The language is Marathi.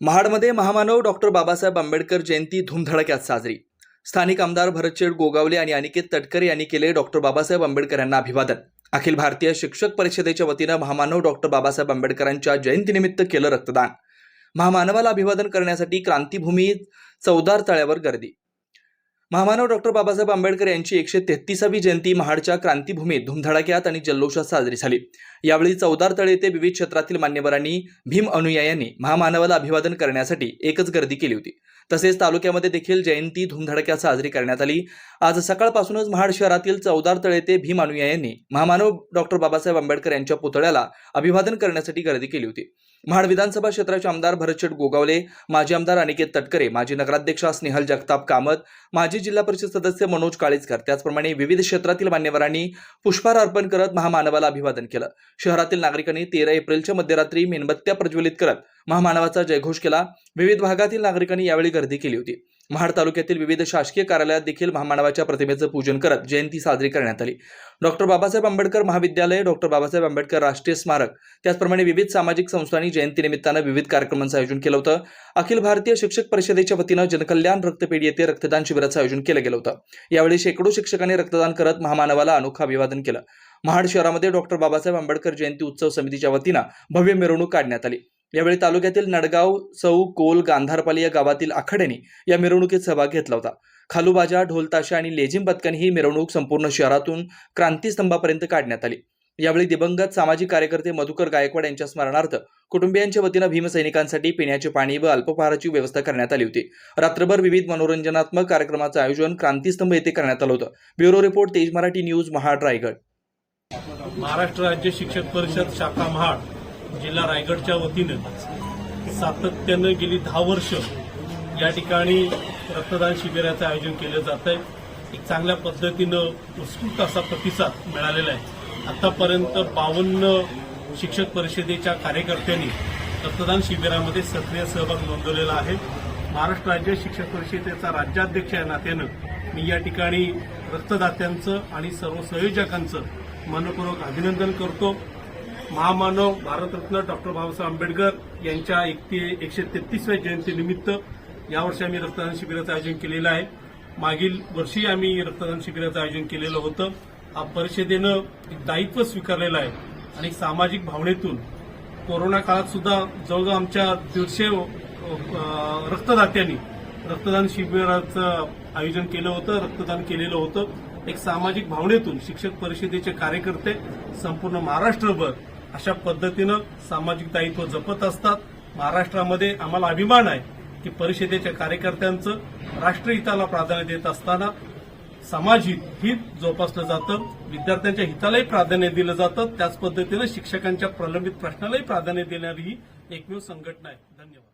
महाडमध्ये महामानव डॉक्टर बाबासाहेब आंबेडकर जयंती धूमधडक्यात साजरी. स्थानिक आमदार भरतशेठ गोगावले आणि अनिकेत तटकरे यांनी केले डॉक्टर बाबासाहेब आंबेडकर यांना अभिवादन. अखिल भारतीय शिक्षक परिषदेच्या वतीनं महामानव डॉक्टर बाबासाहेब आंबेडकरांच्या जयंतीनिमित्त केलं रक्तदान. महामानवाला अभिवादन करण्यासाठी क्रांतीभूमी चौदार तळ्यावर गर्दी. महामानव डॉक्टर बाबासाहेब आंबेडकर यांची एकशे तेहतीसावी जयंती महाडच्या क्रांतीभूमीत धुमधडाक्यात आणि जल्लोषात साजरी झाली. यावेळी चौदार तळे येथे विविध क्षेत्रातील मान्यवरांनी भीम अनुयायांनी महामानवाला अभिवादन करण्यासाठी एकच गर्दी केली होती. तसेच तालुक्यामध्ये देखील जयंती धुमधडक्यात साजरी करण्यात आली. आज सकाळपासूनच महाड शहरातील चौदार तळे येथे भीम अनुयायांनी महामानव डॉक्टर बाबासाहेब आंबेडकर यांच्या पुतळ्याला अभिवादन करण्यासाठी गर्दी केली होती. महाड विधानसभा क्षेत्राचे आमदार भरतशेठ गोगावले माजी आमदार अनिकेत तटकरे माजी नगराध्यक्षा स्नेहल जगताप कामत माजी जिल्हा परिषद सदस्य मनोज काळीजकर. त्याचप्रमाणे विविध क्षेत्रातील मान्यवरांनी पुष्पहार अर्पण करत महामानवाला अभिवादन केलं. शहरातील नागरिकांनी तेरा एप्रिलच्या मध्यरात्री मेणबत्त्या प्रज्वलित करत महामानवाचा जयघोष केला. विविध भागातील नागरिकांनी यावेळी गर्दी केली होती. महाड तालुक्यातील विविध शासकीय कार्यालयात देखील महामानवाच्या प्रतिमेचं पूजन करत जयंती साजरी करण्यात आली. डॉक्टर बाबासाहेब आंबेडकर महाविद्यालय डॉक्टर बाबासाहेब आंबेडकर राष्ट्रीय स्मारक त्याचप्रमाणे विविध सामाजिक संस्थांनी जयंतीनिमित्तानं विविध कार्यक्रमांचं आयोजन केलं होतं. अखिल भारतीय शिक्षक परिषदेच्या वतीनं जनकल्याण रक्तपेढी येथे रक्तदान शिबिराचं आयोजन केलं गेलं होतं. यावेळी शेकडो शिक्षकांनी रक्तदान करत महामानवाला अनोखा अभिवादन केलं. महाड शहरामध्ये डॉक्टर बाबासाहेब आंबेडकर जयंती उत्सव समितीच्या वतीनं भव्य मिरवणूक काढण्यात आली. यावेळी तालुक्यातील नडगाव सौ कोल गांधारपाली या गावातील आखाड्यांनी या मिरवणुकीत सहभाग घेतला होता. खालूबाजा ढोलताशा आणि लेझिम पथकाने ही मिरवणूक संपूर्ण शहरातून क्रांतीस्तंभापर्यंत काढण्यात आली. यावेळी दिवंगत सामाजिक कार्यकर्ते मधुकर गायकवाड यांच्या स्मरणार्थ कुटुंबियांच्या वतीनं भीमसैनिकांसाठी पिण्याचे पाणी व अल्पपहाराची व्यवस्था करण्यात आली होती. रात्रभर विविध मनोरंजनात्मक कार्यक्रमाचं आयोजन क्रांतीस्तंभ येथे करण्यात आलं होतं. Bureau report Tej Marathi news Mahad Raigad. Maharashtra राज्य शिक्षक परिषद शाखा महाड. जिल्हा रायगडच्या वतीनं सातत्यानं गेली दहा वर्ष या ठिकाणी रक्तदान शिबिराचं आयोजन केलं जात आहे. एक चांगल्या पद्धतीनं उत्स्फूर्त असा प्रतिसाद मिळालेला आहे. आतापर्यंत बावन्न शिक्षक परिषदेच्या कार्यकर्त्यांनी रक्तदान शिबिरामध्ये सक्रिय सहभाग नोंदवलेला आहे. महाराष्ट्र राज्य शिक्षक परिषदेचा राज्याध्यक्ष या नात्यानं मी या ठिकाणी रक्तदात्यांचं आणि सर्व संयोजकांचं मनपूर्वक अभिनंदन करतो. महामानव भारतरत्न डॉक्टर बाबासाहेब आंबेडकर यांच्या एकशे तेहतीसव्या जयंतीनिमित्त यावर्षी आम्ही रक्तदान शिबिराचं आयोजन केलेलं आहे. मागील वर्षी आम्ही रक्तदान शिबिराचं आयोजन केलेलं होतं. हा परिषदेनं एक दायित्व स्वीकारलेलं आहे आणि सामाजिक भावनेतून कोरोना काळात सुद्धा जवळजवळ आमच्या दीडशे रक्तदात्यांनी रक्तदान शिबिराचं आयोजन केलं होतं रक्तदान केलेलं होतं. एक सामाजिक भावनेतून शिक्षक परिषदेचे कार्यकर्ते संपूर्ण महाराष्ट्रभर अशा पद्धतीनं सामाजिक दायित्व जपत असतात. महाराष्ट्रामध्ये आम्हाला अभिमान आहे की परिषदेच्या कार्यकर्त्यांचं राष्ट्रहिताला प्राधान्य देत असताना सामाजिक हित जोपासलं जातं. विद्यार्थ्यांच्या हितालाही प्राधान्य दिलं जातं. त्याच पद्धतीनं शिक्षकांच्या प्रलंबित प्रश्नालाही प्राधान्य देणारी ही एकमेव संघटना आहे. धन्यवाद.